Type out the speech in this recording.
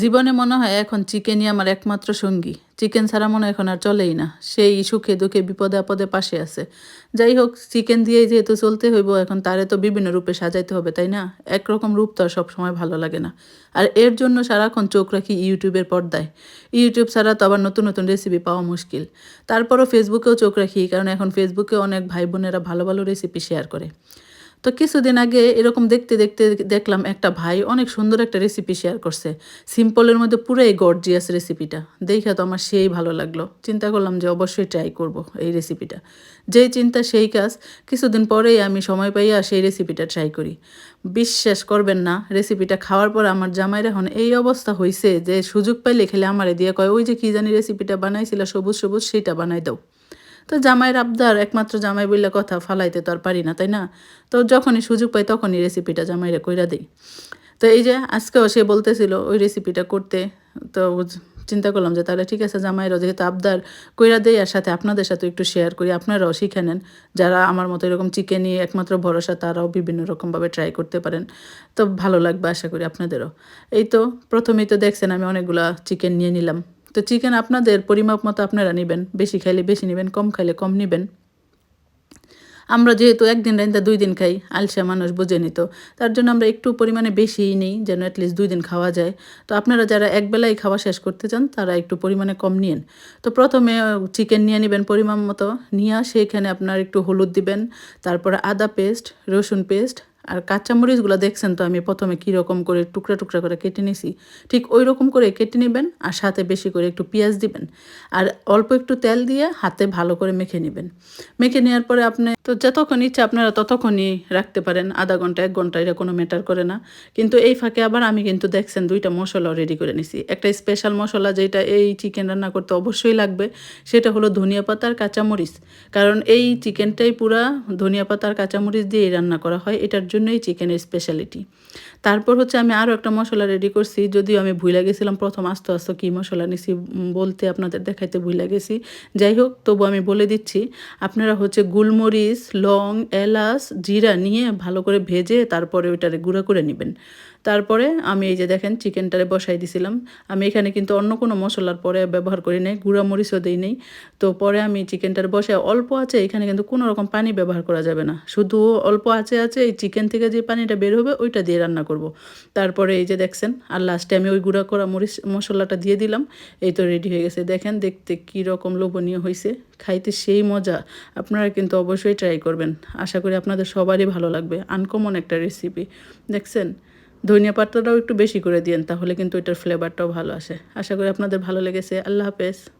জীবনে মনে হয় এখন চিকেনই আমার একমাত্র সঙ্গী। চিকেন ছাড়া মনে এখন আর চলেই না। সেই সুখে দুঃখে বিপদে আপদে পাশে আছে। যাই হোক, চিকেন দিয়েই যেহেতু চলতে হইব, এখন তারে তো বিভিন্ন রূপে সাজাইতে হবে, তাই না? একরকম রূপ তো আর সবসময় ভালো লাগে না। আর এর জন্য সারাক্ষণ চোখ রাখি ইউটিউবের পর্দায়। ইউটিউব ছাড়া তো আবার নতুন নতুন রেসিপি পাওয়া মুশকিল। তারপরও ফেসবুকেও চোখ রাখি, কারণ এখন ফেসবুকে অনেক ভাই বোনেরা ভালো ভালো রেসিপি শেয়ার করে। তো কিছুদিন আগে এরকম দেখতে দেখতে দেখলাম একটা ভাই অনেক সুন্দর একটা রেসিপি শেয়ার করছে। সিম্পলের মধ্যে পুরাই গর্জিয়াস রেসিপিটা দেখে তো আমার সেই ভালো লাগল। চিন্তা করলাম যে অবশ্যই ট্রাই করব এই রেসিপিটা যেই চিন্তা, সেই কাজ। কিছুদিন পরেই আমি সময় পাইয়া সেই রেসিপিটা ট্রাই করি। বিশ্বাস করবেন না রেসিপিটা খাওয়ার পর আমার জামাইয়ের এখন এই অবস্থা হয়েছে যে সুযোগ পাইলে খেলে আমারে দিয়ে কয়, ওই যে কী জানি রেসিপিটা বানাইছিল সবুজ সবুজ সেটা বানাই দাও। তো জামাইয়ের আবদার একমাত্র জামাই বললে কথা, ফালাইতে তো আর পারি না, তাই না? তো যখনই সুযোগ পাই তখনই রেসিপিটা জামাইরে কইরা দিই। তো এই যে আজকেও সে বলতেছিল ওই রেসিপিটা করতে, তো চিন্তা করলাম যে তাহলে ঠিক আছে জামাইরাও যেহেতু আবদার কইরা দেই, আর সাথে আপনাদের সাথে একটু শেয়ার করি, আপনারাও শিখে নেন। যারা আমার মতো এরকম চিকেনই একমাত্র ভরসা, তারাও বিভিন্ন রকমভাবে ট্রাই করতে পারেন। তো ভালো লাগবে আশা করি আপনাদেরও। এই তো প্রথমেই তো দেখছেন আমি অনেকগুলা চিকেন নিয়ে নিলাম। তো চিকেন আপনাদের পরিমাপ মতো আপনারা নেবেন। বেশি খাইলে বেশি নেবেন, কম খাইলে কম নেবেন। আমরা যেহেতু একদিন রাইন্দা দুই দিন খাই, আলসা মানুষ বুঝে নিত। তার জন্য আমরা একটু পরিমাণে বেশিই নিই, যেন অ্যাটলিস্ট দুই দিন খাওয়া যায়। তো আপনারা যারা একবেলায় খাওয়া শেষ করতে চান, তারা একটু পরিমাণে কম নিন তো প্রথমে চিকেন নিয়ে নেবেন পরিমাণ মতো। নিয়ে সেখানে আপনার একটু হলুদ দিবেন, তারপরে আদা পেস্ট রসুন পেস্ট আর কাঁচামরিচগুলো দেখছেন তো আমি প্রথমে কীরকম করে টুকরা টুকরা করে কেটে নিছি? ঠিক ওই রকম করে কেটে নেবেন আর সাথে বেশি করে একটু পেঁয়াজ দিবেন আর অল্প একটু তেল দিয়ে হাতে ভালো করে মেখে নেবেন। মেখে নেওয়ার পরে আপনি তো যতক্ষণ ইচ্ছে আপনারা ততক্ষণই রাখতে পারেন, আধা ঘণ্টা, এক ঘণ্টা এটা কোনো ম্যাটার করে না। কিন্তু এই ফাঁকে আবার আমি কিন্তু দেখছেন দুইটা মশলা রেডি করে নিছি। একটা স্পেশাল মশলা যেটা এই চিকেন রান্না করতে অবশ্যই লাগবে, সেটা হলো ধনিয়া পাতার কাঁচামরিচ। কারণ এই চিকেনটাই পুরা ধনিয়া পাতা আর কাঁচামরিচ দিয়েই রান্না করা হয়, এটার জন্যই চিকেনের স্পেশালিটি তারপর হচ্ছে আমি আরও একটা মশলা রেডি করছি, যদিও আমি ভুলে গেছিলাম প্রথম আস্তে আস্তে কী মশলা নিছি বলতে আপনাদের দেখাইতে ভুলে গেছি। যাই হোক, তবু আমি বলে দিচ্ছি, আপনারা হচ্ছে গুলমরিচ, লং, এলাচ, জিরা নিয়ে ভালো করে ভেজে তারপরে ওইটারে গুঁড়া করে নেবেন। তারপরে আমি এই যে দেখেন চিকেনটারে বসাই দিছিলাম। আমি এখানে কিন্তু অন্য কোনো মশলার পরে ব্যবহার করি নাই গুঁড়া মরিচও দিই নেই। তো পরে আমি চিকেনটার বসে অল্প আছে, এখানে কিন্তু কোনো রকম পানি ব্যবহার করা যাবে না। শুধু অল্প আছে আছে, এই চিকেন থেকে যে পানিটা বের হবে, ওইটা দিয়ে রান্না করব। তারপরে এই যে দেখছেন, আর লাস্টে আমি ওই গুঁড়া করা মরিচ, মশলাটা দিয়ে দিলাম। এই তো রেডি হয়ে গেছে। দেখেন দেখতে কী রকম লোভনীয় হয়েছে খাইতে সেই মজা, আপনারা কিন্তু অবশ্যই ট্রাই করবেন। আশা করি আপনাদের সবারই ভালো লাগবে। আনকমন একটা রেসিপি দেখছেন? ধনিয়া পাতাটাও একটু বেশি করে দিন তাহলে কিন্তু এটার ফ্লেভারটাও ভালো আসে। আশা করি আপনাদের ভালো লেগেছে। আল্লাহ হাফেজ।